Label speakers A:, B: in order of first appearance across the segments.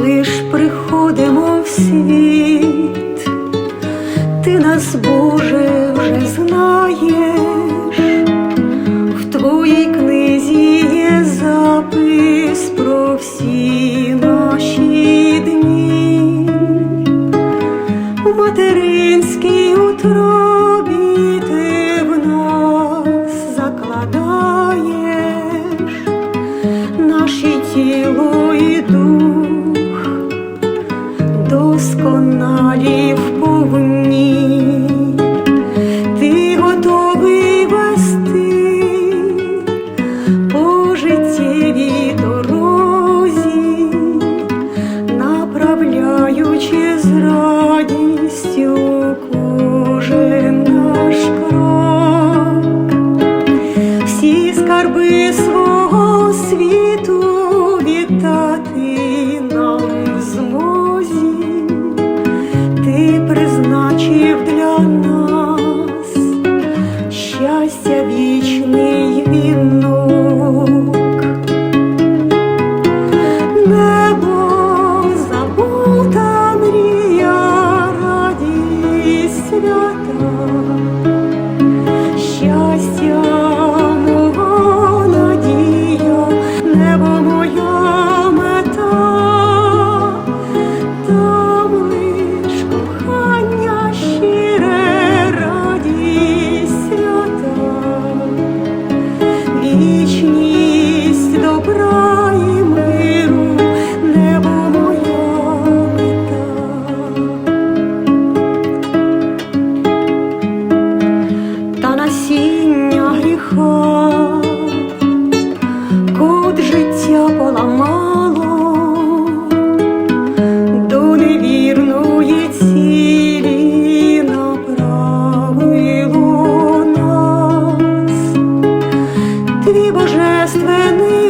A: коли ж приходимо в світ, ти нас Боже. досконалі в повні. Гріха, кут життя поламало, до невірної цілі направило нас. Твій божественний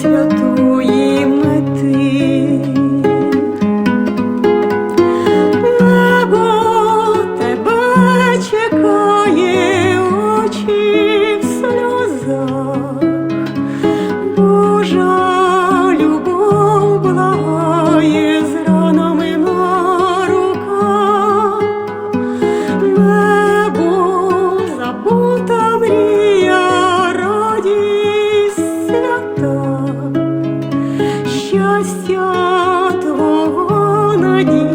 A: святої мети, небо тебе чекає очі сльозах, Божа любов. i hiding.